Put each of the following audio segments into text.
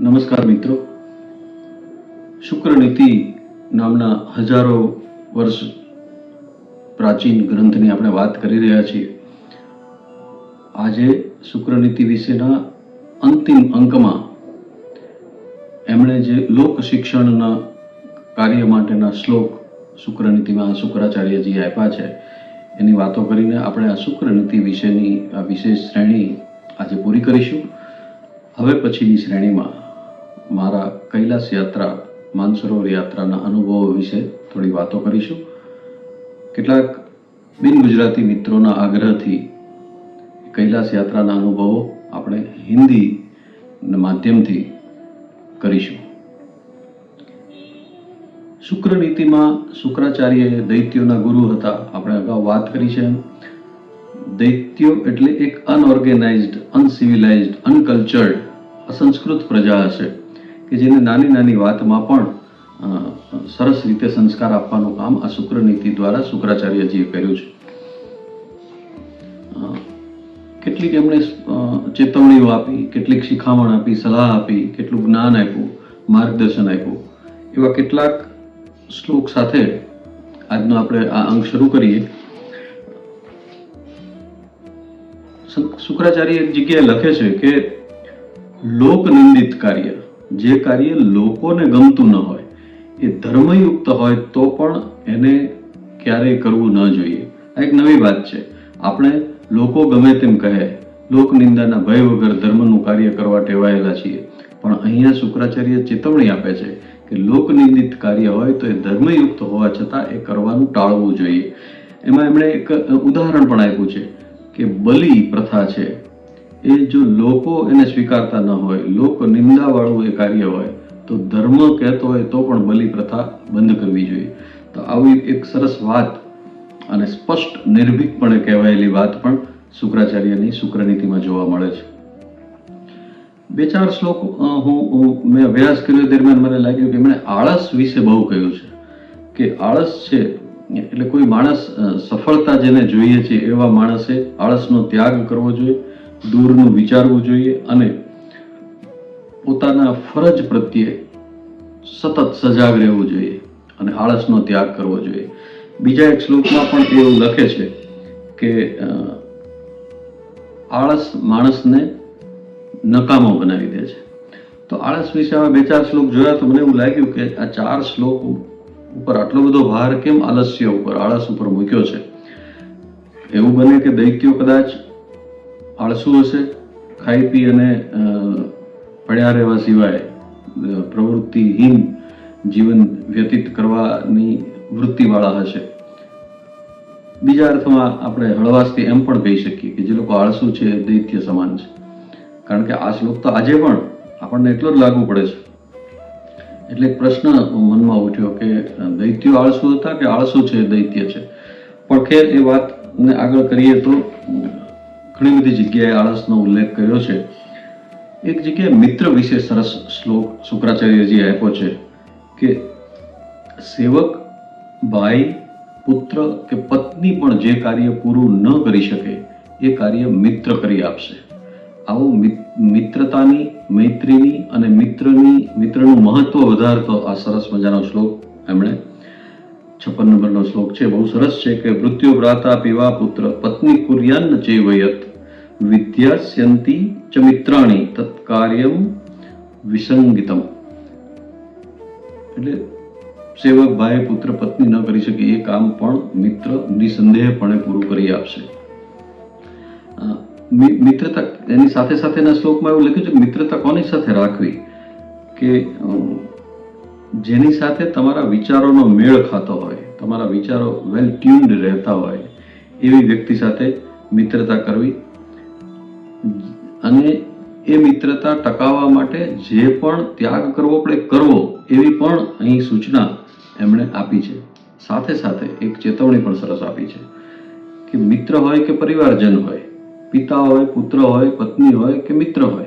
નમસ્કાર મિત્રો. શુક્રનીતિ નામના હજારો વર્ષ પ્રાચીન ગ્રંથની આપણે વાત કરી રહ્યા છીએ. આજે શુક્રનીતિ વિશેના અંતિમ અંકમાં એમણે જે લોક શિક્ષણના કાર્ય માટેના શ્લોક શુક્રનીતિમાં શુક્રાચાર્યજી આપ્યા છે, એની વાતો કરીને આપણે આ શુક્રનીતિ વિશેની આ વિશેષ શ્રેણી આજે પૂરી કરીશું. હવે પછીની શ્રેણીમાં મારા કૈલાસ યાત્રા, માનસરોવર યાત્રાના અનુભવો વિશે થોડી વાતો કરીશું. કેટલાક બિન ગુજરાતી મિત્રોના આગ્રહથી કૈલાસ યાત્રાના અનુભવો આપણે હિન્દી માધ્યમથી કરીશું. શુક્ર નીતિમાં શુક્રાચાર્ય દૈત્યોના ગુરુ હતા. આપણે અગાઉ વાત કરી છે દૈત્યો એટલે એક અનઓર્ગેનાઇઝડ અનસિવિલાઇઝડ અનકલ્ચર્ડ અસંસ્કૃત પ્રજા હશે. કે જેને નાની નાની વાતમાં પણ સરસ રીતે સંસ્કાર આપવાનું કામ આ શુક્ર નીતિ દ્વારા શુક્રાચાર્યજીએ કર્યું છે. કેટલીક એમણે ચેતવણીઓ આપી, કેટલીક શિખામણ આપી, સલાહ આપી, કેટલું જ્ઞાન આપ્યું, માર્ગદર્શન આપ્યું. એવા કેટલાક શ્લોક સાથે આજનો આપણે આ અંક શરૂ કરીએ. શુક્રાચાર્ય એક જગ્યાએ લખે છે કે લોક નિંદિત કાર્ય. જે કાર્ય લોકોને ગમતું ન હોય, એ ધર્મયુક્ત હોય તો પણ એને ક્યારેય કરવું ન જોઈએ. આ એક નવી વાત છે. આપણે લોકો ગમે તેમ કહે, લોકનિંદાના ભય વગર ધર્મનું કાર્ય કરવા ટેવાયેલા છીએ. પણ અહીંયા શુક્રાચાર્ય ચેતવણી આપે છે કે લોકનિંદિત કાર્ય હોય તો એ ધર્મયુક્ત હોવા છતાં એ કરવાનું ટાળવું જોઈએ. એમાં એમણે એક ઉદાહરણ પણ આપ્યું છે કે બલિ પ્રથા છે. એ જો લોકો એને સ્વીકારતા ન હોય, લોક નિંદાવાળું એ કાર્ય હોય, તો ધર્મ કહેતો હોય તો પણ બલિ પ્રથા બંધ કરવી જોઈએ. તો આવી એક સરસ વાત અને સ્પષ્ટ નિર્ભીકપણે કહેવાયેલી વાત પણ શુક્રાચાર્યની શુક્રનીતિમાં જોવા મળે છે. બે ચાર શ્લોક હું મેં અભ્યાસ કર્યો દરમિયાન મને લાગ્યું કે એમણે આળસ વિશે બહુ કહ્યું છે કે આળસ છે એટલે કોઈ માણસ સફળતા જેને જોઈએ છે એવા માણસે આળસનો ત્યાગ કરવો જોઈએ. દૂરનું વિચારવું જોઈએ અને પોતાના ફરજ પ્રત્યે સતત સજાગ રહેવું જોઈએ અને આળસનો ત્યાગ કરવો જોઈએ. બીજા એક શ્લોકમાં પણ એવું લખે છે કે આળસ માણસને નકામો બનાવી દે છે. તો આળસ વિશે બે ચાર શ્લોક જોયા તો મને એવું લાગ્યું કે આ ચાર શ્લોક ઉપર આટલો બધો ભાર કેમ આલસ્ય ઉપર, આળસ ઉપર મૂક્યો છે? એવું બને કે દૈત્યો કદાચ આળસુ હશે, ખાઈ પી અને પડ્યા રહેવા સિવાય પ્રવૃત્તિહીન જીવન વ્યતીત કરવાની વૃત્તિવાળા હશે. બીજા અર્થમાં આપણે હળવાશથી એમ પણ કહી શકીએ કે જે લોકો આળસુ છે, દૈત્ય સમાન છે. કારણ કે આ શ્લોક તો આજે પણ આપણને એટલો જ લાગુ પડે છે. એટલે એક પ્રશ્ન મનમાં ઉઠ્યો કે દૈત્યો આળસુ હતા કે આળસુ છે, દૈત્ય છે? પણ ખેર એ વાતને આગળ કરીએ તો ઘણી બધી જગ્યાએ આળસનો ઉલ્લેખ કર્યો છે. એક જગ્યાએ મિત્ર વિશે સરસ શ્લોક શુક્રાચાર્યજી આપ્યો છે કે સેવક ભાઈ, પુત્ર કે પત્ની પણ જે કાર્ય પૂરું ન કરી શકે, એ કાર્ય મિત્ર કરી આપશે. આવું મિત્રતાની, મૈત્રીની અને મિત્રની, મિત્રનું મહત્વ વધારતો આ સરસ મજાનો શ્લોક એમણે છપ્પન નંબરનો શ્લોક છે. બહુ સરસ છે કે મૃત્યુ ભ્રાતા પીવા પુત્ર, પત્ની કુર્યાન ચેવયત. વિદ્યાસ્યંતી ચ મિત્રાણી તત્કાર્યમ વિસંગિતમ એટલે સેવક ભાઈ પુત્ર પત્ની ન કરી શકે એ કામ પણ મિત્ર નિસંદેહપણે પૂરું કરી આપશે. મિત્રતા એની સાથે સાથેના શ્લોકમાં એવું લખ્યું છે કે મિત્રતા કોની સાથે રાખવી? કે જેની સાથે તમારા વિચારોનો મેળ ખાતો હોય, તમારા વિચારો વેલ ટ્યુન્ડ રહેતા હોય, એવી વ્યક્તિ સાથે મિત્રતા કરવી અને એ મિત્રતા ટકાવવા માટે જે પણ ત્યાગ કરવો પડે કરવો, એવી પણ અહીં સૂચના એમણે આપી છે. સાથે સાથે એક ચેતવણી પણ સરસ આપી છે કે મિત્ર હોય કે પરિવારજન હોય, પિતા હોય, પુત્ર હોય, પત્ની હોય કે મિત્ર હોય,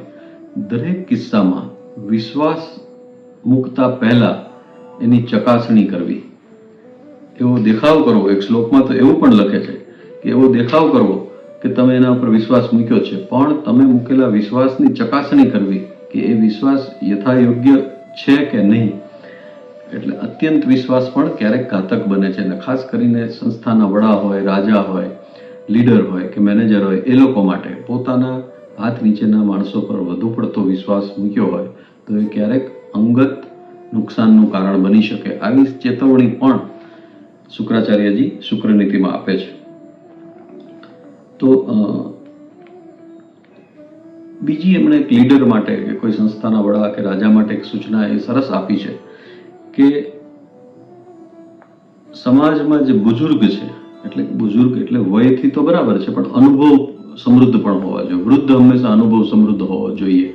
દરેક કિસ્સામાં વિશ્વાસ મૂકતા પહેલાં એની ચકાસણી કરવી. એવો દેખાવ કરવો, એક શ્લોકમાં તો એવું પણ લખે છે કે એવો દેખાવ કરવો કે તમે એના ઉપર વિશ્વાસ મૂક્યો છે. પણ તમે મૂકેલા વિશ્વાસની ચકાસણી કરવી કે એ વિશ્વાસ યથાયોગ્ય છે કે નહીં? એટલે અત્યંત વિશ્વાસ પણ ક્યારેક ઘાતક બને છે. અને ખાસ કરીને સંસ્થાના વડા હોય, રાજા હોય, લીડર હોય કે મેનેજર હોય, એ લોકો માટે પોતાના હાથ નીચેના માણસો પર વધુ પડતો વિશ્વાસ મૂક્યો હોય, તો એ ક્યારેક અંગત નુકસાનનું કારણ બની શકે. આવી ચેતવણી પણ શુક્રાચાર્યજી શુક્રનીતિમાં આપે છે. તો બીજી એમણે એક લીડર માટે કે કોઈ સંસ્થાના વડા કે રાજા માટે એક સૂચના એ સરસ આપી છે કે સમાજમાં જે બુઝુર્ગ છે, એટલે બુઝુર્ગ એટલે વયથી તો બરાબર છે, પણ અનુભવ સમૃદ્ધ પણ હોવા જોઈએ. વૃદ્ધ હંમેશા અનુભવ સમૃદ્ધ હોવો જોઈએ.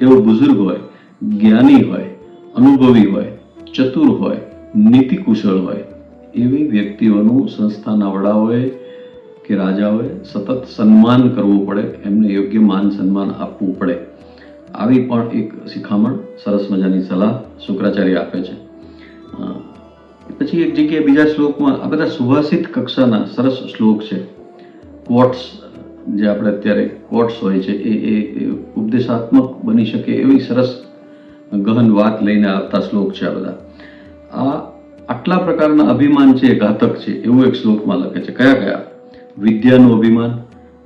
એવો બુઝુર્ગ હોય, જ્ઞાની હોય, અનુભવી હોય, ચતુર હોય નીતિ કુશળ હોય, એવી વ્યક્તિઓનું સંસ્થાના વડાઓએ કે રાજાઓએ સતત સન્માન કરવું પડે, એમને યોગ્ય માન સન્માન આપવું પડે. આવી પણ એક શિખામણ સરસ મજાની સલાહ શુક્રાચાર્ય આપે છે. પછી એક જગ્યાએ બીજા શ્લોકમાં આ બધા સુભાષિત કક્ષાના સરસ શ્લોક છે. કોટ્સ જે આપણે અત્યારે કોટ્સ હોય છે એ એ ઉપદેશાત્મક બની શકે એવી સરસ ગહન વાત લઈને આવતા શ્લોક છે આ બધા. આ આટલા પ્રકારના અભિમાન છે, એ ઘાતક છે, એવું એક શ્લોકમાં લખે છે. કયા કયા? વિદ્યાનું અભિમાન,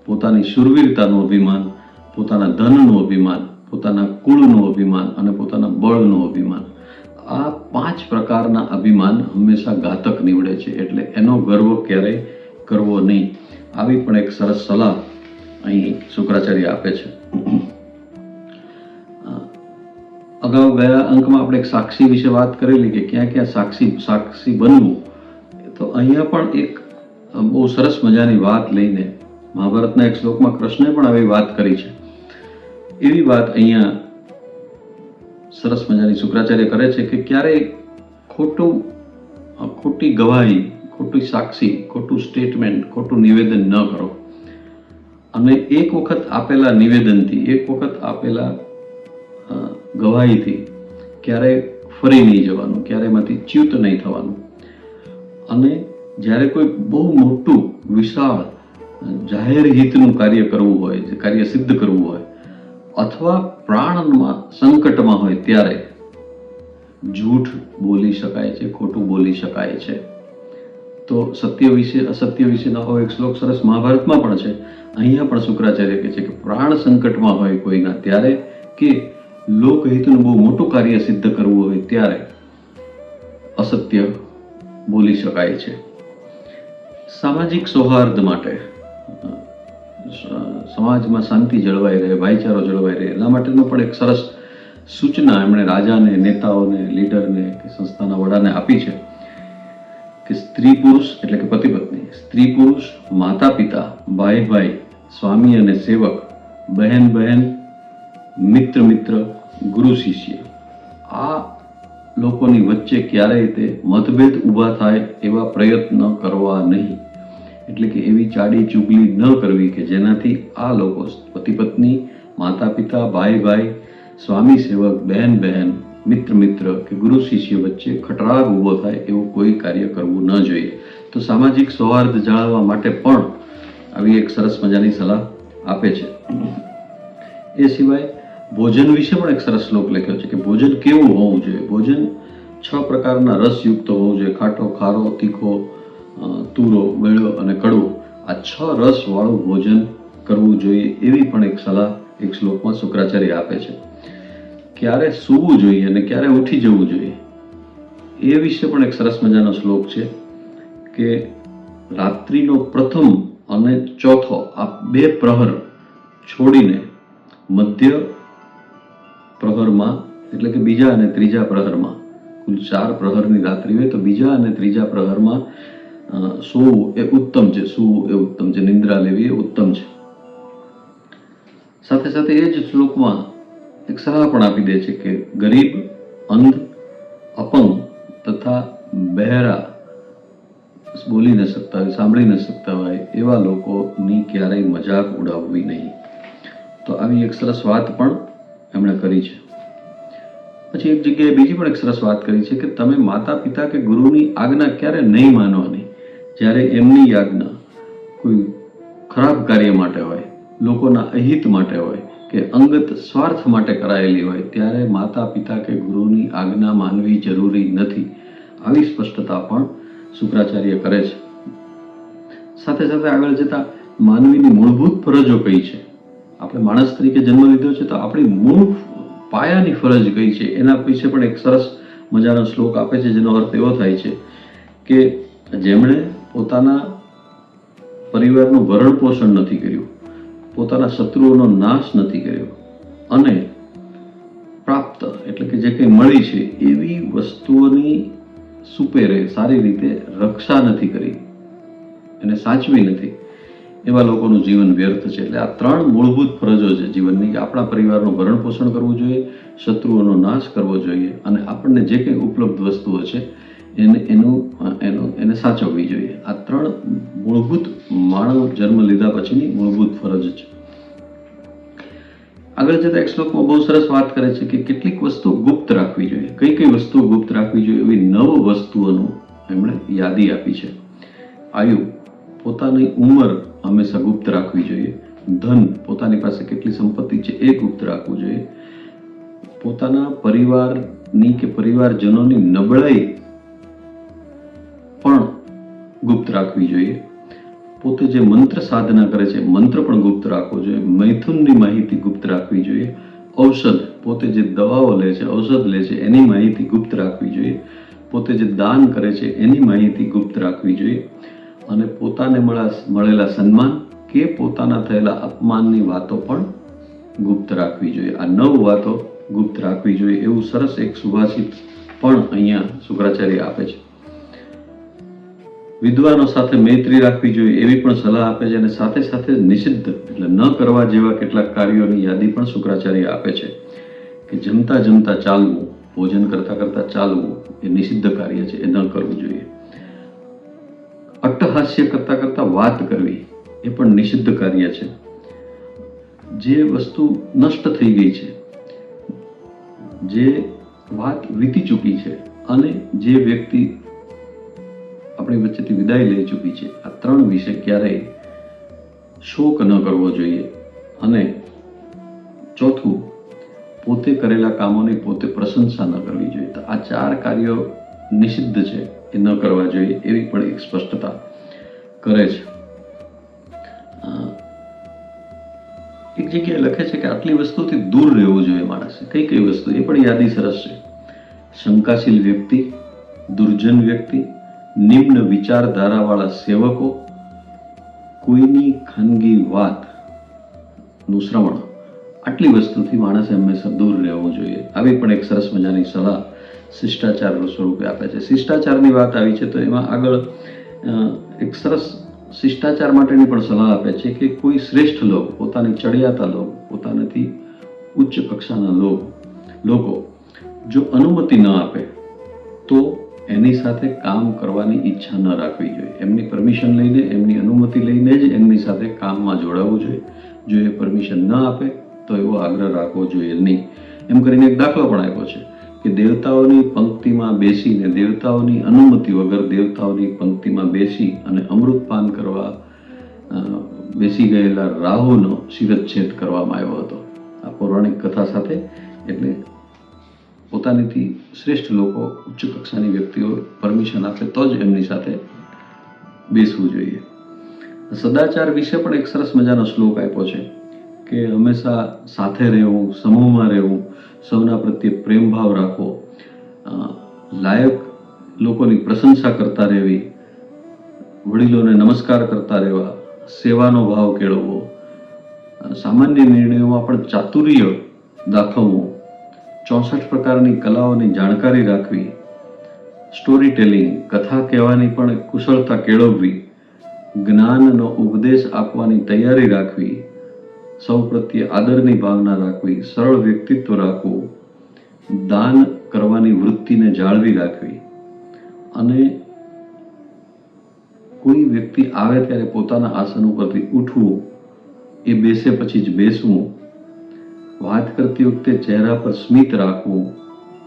પોતાની શુરવીરતાનું અભિમાન, પોતાના ધનનું અભિમાન, પોતાના કુળનું અભિમાન અને પોતાના બળનું અભિમાન. આ પાંચ પ્રકારના અભિમાન હંમેશા ઘાતક નીવડે છે એટલે એનો ગર્વ ક્યારેય કરવો નહીં. આવી પણ એક સરસ સલાહ અહીં શુક્રાચાર્ય આપે છે. અગાઉ ગયા અંકમાં આપણે એક સાક્ષી વિશે વાત કરેલી કે ક્યાં ક્યાં સાક્ષી સાક્ષી બનવું. તો અહીંયા પણ એક બહુ સરસ મજાની વાત લઈને મહાભારતના એક શ્લોકમાં કૃષ્ણે પણ આવી વાત કરી છે. એવી વાત અહીંયા સરસ મજાની શુક્રાચાર્ય કરે છે કે ક્યારેય ખોટું ખોટી ગવાહી, ખોટી સાક્ષી, ખોટું સ્ટેટમેન્ટ ખોટું નિવેદન ન કરો. અને એક વખત આપેલા નિવેદનથી, એક વખત આપેલા ગવાહીથી ક્યારેય ફરી નહીં જવાનું ક્યારેય એમાંથી ચ્યુત નહીં થવાનું. અને જ્યારે કોઈ બહુ મોટું વિશાળ જાહેર હિતનું કાર્ય કરવું હોય કાર્ય સિદ્ધ કરવું હોય, અથવા પ્રાણમાં સંકટમાં હોય ત્યારે જૂઠ બોલી શકાય છે, ખોટું બોલી શકાય છે. તો સત્ય વિશે, અસત્ય વિશેનો એક શ્લોક સરસ મહાભારતમાં પણ છે. અહીંયા પણ શુક્રાચાર્ય કહે છે કે પ્રાણ સંકટમાં હોય કોઈના ત્યારે કે લોકહિતનું બહુ મોટું કાર્ય સિદ્ધ કરવું હોય ત્યારે અસત્ય બોલી શકાય છે. સામાજિક સૌહાર્દ માટે. સમાજમાં શાંતિ જળવાઈ રહે, ભાઈચારો જળવાઈ રહે, એના માટેનો પણ એક સરસ સૂચના એમણે રાજાને, નેતાઓને, લીડરને કે સંસ્થાના વડાને આપી છે કે સ્ત્રી પુરુષ એટલે કે પતિ પત્ની, સ્ત્રી પુરુષ, માતા પિતા, ભાઈ ભાઈ, સ્વામી અને સેવક, બહેન બહેન, મિત્ર મિત્ર, ગુરુ શિષ્ય. આ લોકોની વચ્ચે ક્યારેય તે મતભેદ ઊભા થાય એવા પ્રયત્ન કરવા નહીં. એટલે કે એવી ચાડી ચુગલી ન કરવી કે જેનાથી આ લોકો પતિ પત્ની માતા પિતા ભાઈ ભાઈ સ્વામી સેવક બહેન બહેન મિત્ર મિત્ર કે ગુરુ શિષ્ય વચ્ચે ખટરાગ ઊભો થાય એવું કોઈ કાર્ય કરવું ન જોઈએ. તો સામાજિક સૌહાર્દ જાળવવા માટે પણ આવી એક સરસ મજાની સલાહ આપે છે. એ સિવાય ભોજન વિશે પણ એક સરસ શ્લોક લખ્યો છે કે ભોજન કેવું હોવું જોઈએ? ભોજન છ પ્રકારના રસયુક્ત હોવું જોઈએ. ખાટો, ખારો, તીખો તુરો ગળ્યો અને કડવો. આ છ રસવાળું ભોજન કરવું જોઈએ એવી પણ એક સલાહ એક શ્લોકમાં શુક્રાચાર્ય આપે છે. ક્યારે સૂવું જોઈએ અને ક્યારે ઉઠી જવું જોઈએ? એ વિશે પણ એક સરસ મજાનો શ્લોક છે કે રાત્રિનો પ્રથમ અને ચોથો આ બે પ્રહર છોડીને મધ્ય પ્રહરમાં, એટલે કે બીજા અને ત્રીજા પ્રહરમાં. કુલ ચાર પ્રહરની રાત્રિ હોય તો બીજા અને ત્રીજા પ્રહરમાં સૂવું એ ઉત્તમ છે, સૂવું એ ઉત્તમ છે, નિંદ્રા લેવી એ ઉત્તમ છે. સાથે સાથે એ જ શ્લોકમાં એક સલાહ પણ આપી દે છે કે ગરીબ, અંધ, અપંગ તથા બહેરા બોલી ન શકતા હોય, સાંભળી ન શકતા હોય એવા લોકોની ક્યારેય મજાક ઉડાવવી નહીં. તો આવી એક સરસ વાત પણ એમણે કરી છે. પછી એક જગ્યાએ બીજી પણ એક સરસ વાત કરી છે કે તમે માતા પિતા કે ગુરુની આજ્ઞા ક્યારે નહીં માનવાની? જ્યારે એમની આજ્ઞા કોઈ ખરાબ કાર્ય માટે હોય, લોકોના અહિત માટે હોય કે અંગત સ્વાર્થ માટે કરાયેલી હોય, ત્યારે માતા પિતા કે ગુરુની આજ્ઞા માનવી જરૂરી નથી. આવી સ્પષ્ટતા પણ શુક્રાચાર્ય કરે છે. સાથે સાથે આગળ જતા માનવીની મૂળભૂત ફરજો કઈ છે? આપણે માણસ તરીકે જન્મ લીધો છે તો આપણી મૂળ પાયાની ફરજ કઈ છે? એના વિશે પણ એક સરસ મજાનો શ્લોક આપે છે, જેનો અર્થ એવો થાય છે કે જેમણે પોતાના પરિવારનું ભરણ પોષણ નથી કર્યું, પોતાના શત્રુઓનો નાશ નથી કર્યો અને પ્રાપ્ત એટલે કે જે કંઈ મળી છે, એવી વસ્તુઓની સુપેરે સારી રીતે રક્ષા નથી કરી એને સાચવી નથી. એવા લોકોનું જીવન વ્યર્થ છે. એટલે આ ત્રણ મૂળભૂત ફરજો છે જીવનની કે આપણા પરિવારનું ભરણ પોષણ કરવું જોઈએ, શત્રુઓનો નાશ કરવો જોઈએ અને આપણને જે કંઈ ઉપલબ્ધ વસ્તુઓ છે એને, એનું એનું, એને સાચવવી જોઈએ. આ ત્રણ મૂળભૂત માનવ જન્મ લીધા પછીની મૂળભૂત ફરજ છે. આગળ જતા એક શ્લોકમાં બહુ સરસ વાત કરે છે કે કેટલીક વસ્તુ ગુપ્ત રાખવી જોઈએ. કઈ કઈ વસ્તુઓ ગુપ્ત રાખવી જોઈએ એવી નવ વસ્તુઓનું એમણે યાદી આપી છે. આયુ, પોતાની ઉંમર હંમેશા ગુપ્ત રાખવી જોઈએ. ધન પોતાની પાસે કેટલી સંપત્તિ છે એ ગુપ્ત રાખવું જોઈએ. પોતાના પરિવારની કે પરિવારજનોની નબળાઈ પણ ગુપ્ત રાખવી જોઈએ. પોતે જે મંત્ર સાધના કરે છે, મંત્ર પણ ગુપ્ત રાખવો જોઈએ. મૈથુનની માહિતી ગુપ્ત રાખવી જોઈએ. ઔષધ, પોતે જે દવાઓ લે છે, ઔષધ લે છે, એની માહિતી ગુપ્ત રાખવી જોઈએ. પોતે જે દાન કરે છે, એની માહિતી ગુપ્ત રાખવી જોઈએ. અને પોતાને મળા- મળેલા સન્માન કે પોતાના થયેલા અપમાનની વાતો પણ ગુપ્ત રાખવી જોઈએ. આ નવ વાતો ગુપ્ત રાખવી જોઈએ એવું સરસ એક સુભાષિત પણ અહીંયા શુક્રાચાર્ય આપે છે. વિદ્વાનો સાથે મૈત્રી રાખવી જોઈએ એવી પણ સલાહ આપે છે અને સાથે સાથે નિષિદ્ધ એટલે ન કરવા જેવા કેટલાક કાર્યોની યાદી પણ શુક્રાચાર્ય આપે છે કે જમતા જમતા ચાલવું, ભોજન કરતા કરતા ચાલવું એ નિષિદ્ધ કાર્ય છે, એ ન કરવું જોઈએ. અટ્ટહાસ્ય કરતા કરતા વાત કરવી એ પણ નિષિદ્ધ કાર્ય છે. જે વસ્તુ નષ્ટ થઈ ગઈ છે, જે વાત વીતી ચૂકી છે અને જે વ્યક્તિ આપણી વચ્ચેથી વિદાય લઈ ચૂકી છે, આ ત્રણ વિશે ક્યારેય શોક ન કરવો જોઈએ. અને ચોથું, પોતે કરેલા કામોની પોતે પ્રશંસા ન કરવી જોઈએ. તો આ ચાર કાર્યો નિષિદ્ધ છે એ ન કરવા જોઈએ એવી પણ એક સ્પષ્ટતા કરે છે. એક જગ્યાએ લખે છે કે આટલી વસ્તુથી દૂર રહેવું જોઈએ માણસે. કઈ કઈ વસ્તુ? એ પણ યાદી સરસ છે. શંકાશીલ વ્યક્તિ, દુર્જન વ્યક્તિ, નિમ્ન વિચારધારાવાળા સેવકો, કોઈની ખાનગી વાતનું શ્રવણ. આટલી વસ્તુથી માણસે હંમેશા દૂર રહેવું જોઈએ. આવી પણ એક સરસ મજાની સલાહ શિષ્ટાચાર સ્વરૂપે આપે છે. શિષ્ટાચારની વાત આવી છે તો એમાં આગળ એક સરસ શિષ્ટાચાર માટેની પણ સલાહ આપે છે કે કોઈ શ્રેષ્ઠ લોક, પોતાની ચડિયાતા લોક, પોતાનાથી ઉચ્ચ કક્ષાના લોક, લોકો જો અનુમતિ ન આપે, તો એની સાથે કામ કરવાની ઈચ્છા ન રાખવી જોઈએ. એમની પરમિશન લઈને, એમની અનુમતિ લઈને જ એમની સાથે કામમાં જોડાવવું જોઈએ. જો એ પરમિશન ન આપે, તો એવો આગ્રહ રાખવો જોઈએ નહીં. એમ કરીને એક દાખલો પણ આપ્યો છે. કે દેવતાઓની પંક્તિમાં બેસીને, દેવતાઓની અનુમતિ વગર દેવતાઓની પંક્તિમાં બેસી અને અમૃતપાન કરવા બેસી ગયેલા રાહુનો શિરચ્છેદ કરવામાં આવ્યો હતો. આ પૌરાણિક કથા સાથે એટલે પોતાનીથી શ્રેષ્ઠ લોકો, ઉચ્ચ કક્ષાની વ્યક્તિઓ પરમિશન આપે તો જ એમની સાથે બેસવું જોઈએ. સદાચાર વિશે પણ એક સરસ મજાનો શ્લોક આપ્યો છે કે હંમેશા સાથે રહેવું, સમૂહમાં રહેવું સૌના પ્રત્યે પ્રેમભાવ રાખવો લાયક લોકોની પ્રશંસા કરતા રહેવી, વડીલોને નમસ્કાર કરતા રહેવા, સેવાનો ભાવ કેળવવો સામાન્ય નિર્ણયોમાં પણ ચાતુર્ય દાખવવું, ચોસઠ પ્રકારની કલાઓની જાણકારી રાખવી સ્ટોરી ટેલિંગ કથા કહેવાની પણ કુશળતા કેળવવી, જ્ઞાનનો ઉપદેશ આપવાની તૈયારી રાખવી સૌ પ્રત્યે આદરની ભાવના રાખવી, સરળ વ્યક્તિત્વ રાખવું, દાન કરવાની વૃત્તિને જાળવી રાખવી. અને કોઈ વ્યક્તિ આવે ત્યારે પોતાના આસન ઉપરથી ઉઠવું, એ બેસે પછી જ બેસવું, વાત કરતી વખતે ચહેરા પર સ્મિત રાખવું,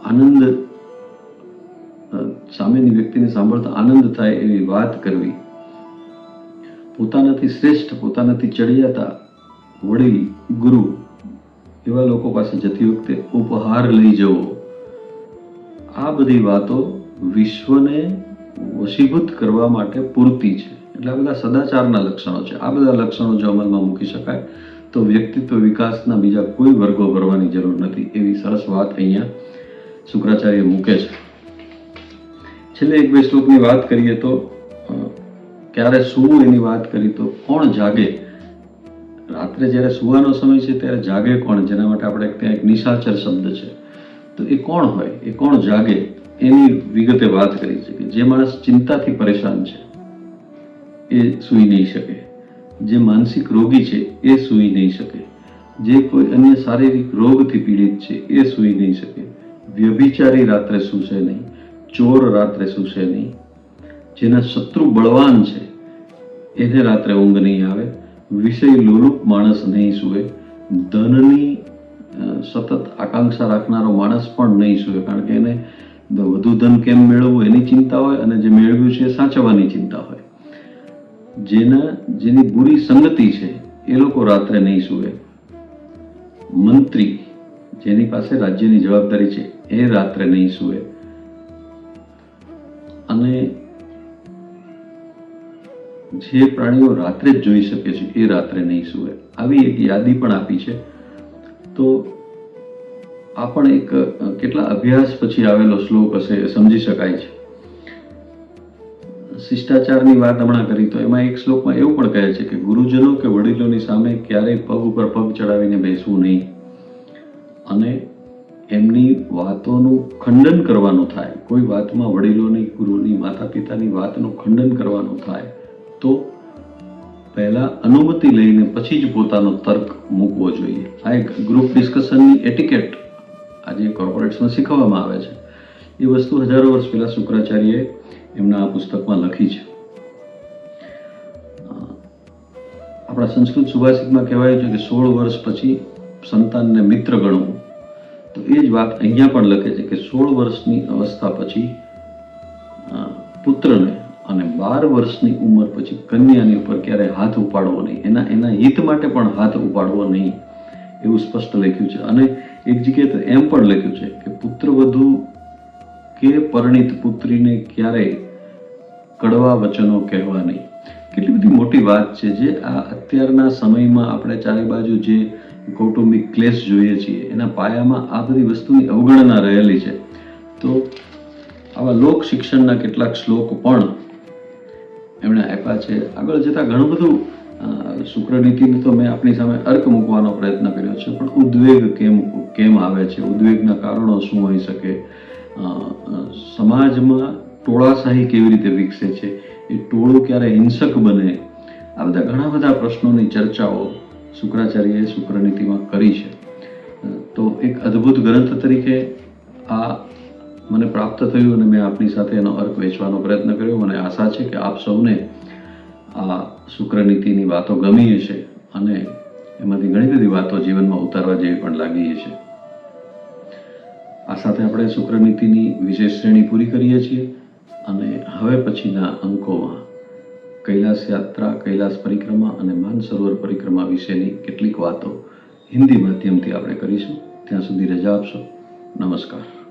આનંદ સામેની વ્યક્તિને સાંભળતા આનંદ થાય એવી વાત કરવી. પોતાનાથી શ્રેષ્ઠ, પોતાનાથી ચડિયાતા વડીલ ગુરુ, એવા લોકો પાસે જતી વખતે ઉપહાર લઈ જવો. આ બધી વાતો વિશ્વને વશીભૂત કરવા માટે પૂરતી છે. એટલે આ બધા સદાચારના લક્ષણો છે. આ બધા લક્ષણો જો અમલમાં મૂકી શકાય, તો વ્યક્તિત્વ વિકાસના બીજા કોઈ વર્ગો ભરવાની જરૂર નથી. એવી સરસ વાત અહીંયા શુક્રાચાર્ય મૂકે છે. છેલ્લે એક બે શ્લોકની વાત કરીએ તો ક્યારે સૂવું એની વાત કરી તો કોણ જાગે રાત્રે જ્યારે સુવાનો સમય છે ત્યારે જાગે કોણ? જેના માટે આપણે ત્યાં એક નિશાચર શબ્દ છે. તો એ કોણ હોય? એ કોણ જાગે? એની વિગતે વાત કરી છે કે જે માણસ ચિંતાથી પરેશાન છે, એ સૂઈ નહીં શકે. જે માનસિક રોગી છે, એ સૂઈ નહીં શકે. જે કોઈ અન્ય શારીરિક રોગથી પીડિત છે, એ સૂઈ નહીં શકે. વ્યભિચારી રાત્રે સૂશે નહીં. ચોર રાત્રે સૂશે નહીં. જેના શત્રુ બળવાન છે, એને રાત્રે ઊંઘ નહીં આવે. વિષય લોલુપ માણસ નહીં સૂવે. ધનની સતત આકાંક્ષા રાખનારો માણસ પણ નહીં સૂવે, કારણ કે એને વધુ ધન કેમ મેળવવું એની ચિંતા હોય અને જે મેળવ્યું છે એ સાચવવાની ચિંતા હોય. જેના, જેની બુરી સંગતિ છે એ લોકો રાત્રે નહીં સૂવે. મંત્રી જેની પાસે રાજ્યની જવાબદારી છે એ રાત્રે નહીં સૂવે. અને જે પ્રાણીઓ રાત્રે જ જોઈ શકે છે, એ રાત્રે નહીં સૂવે. આવી એક યાદી પણ આપી છે. તો આ પણ એક કેટલા અભ્યાસ પછી આવેલો શ્લોક હશે સમજી શકાય છે. શિષ્ટાચારની વાત હમણાં કરી, તો એમાં એક શ્લોકમાં એવું પણ કહે છે કે ગુરુજનો કે વડીલોની સામે ક્યારેય પગ ઉપર પગ ચડાવીને બેસવું નહીં. અને એમની વાતોનું ખંડન કરવાનું થાય. કોઈ વાતમાં વડીલોની, ગુરુની માતા પિતાની વાતનું ખંડન કરવાનું થાય. તો પહેલા અનુમતિ લઈને પછી જ પોતાનો તર્ક મૂકવો જોઈએ. આ એક ગ્રુપ ડિસ્કશનની એટિકેટ આજે કોર્પોરેટ્સમાં શીખવવામાં આવે છે. એ વસ્તુ હજારો વર્ષ પહેલા શુક્રાચાર્યએ એમના આ પુસ્તકમાં લખી છે. આપણા સંસ્કૃત સુભાષિતમાં કહેવાય છે કે સોળ વર્ષ પછી સંતાનને મિત્ર ગણવું તો એ જ વાત અહીંયા પણ લખે છે કે સોળ વર્ષની અવસ્થા પછી પુત્રને અને બાર વર્ષની ઉંમર પછી કન્યાની ઉપર ક્યારે હાથ ઉપાડવો નહીં. એના એના હિત માટે પણ હાથ ઉપાડવો નહીં. એવું સ્પષ્ટ લખ્યું છે. અને એક જગ્યાએ તો એમ પણ લખ્યું છે કે પુત્રવધુ કે પરણિત પુત્રીને ક્યારેય કડવા વચનો કહેવા નહીં. કેટલી બધી મોટી વાત છે જે આ અત્યારના સમયમાં આપણે ચારે બાજુ જે કૌટુંબિક ક્લેશ જોઈએ છીએ, એના પાયામાં આ બધી વસ્તુની અવગણના રહેલી છે. તો આવા લોક શિક્ષણના કેટલાક શ્લોક પણ એમણે આપ્યા છે. આગળ જતાં ઘણું બધું શુક્રનીતિને તો મેં આપણી સામે અર્ક મૂકવાનો પ્રયત્ન કર્યો છે, પણ ઉદ્વેગ કેમ કેમ આવે છે? ઉદ્વેગના કારણો શું હોઈ શકે? સમાજમાં ટોળાશાહી કેવી રીતે વિકસે છે? એ ટોળું ક્યારે હિંસક બને? આ બધા ઘણા બધા પ્રશ્નોની ચર્ચાઓ શુક્રાચાર્યએ શુક્રનીતિમાં કરી છે. તો એક અદ્ભુત ગ્રંથ તરીકે આ મને પ્રાપ્ત થયું અને મેં આપની સાથે એનો અર્ક વેચવાનો પ્રયત્ન કર્યો. મને આશા છે કે આપ સૌને આ શુક્રનીતિની વાતો ગમી હશે અને એમાંથી ઘણી બધી વાતો જીવનમાં ઉતારવા જેવી પણ લાગી હશે. આ સાથે આપણે શુક્રનીતિની વિશેષ શ્રેણી પૂરી કરીએ છીએ અને હવે પછીના અંકોમાં કૈલાસ યાત્રા, કૈલાસ પરિક્રમા અને માનસરોવર પરિક્રમા વિશેની કેટલીક વાતો હિન્દી માધ્યમથી આપણે કરીશું. ત્યાં સુધી રજા આપશો. નમસ્કાર.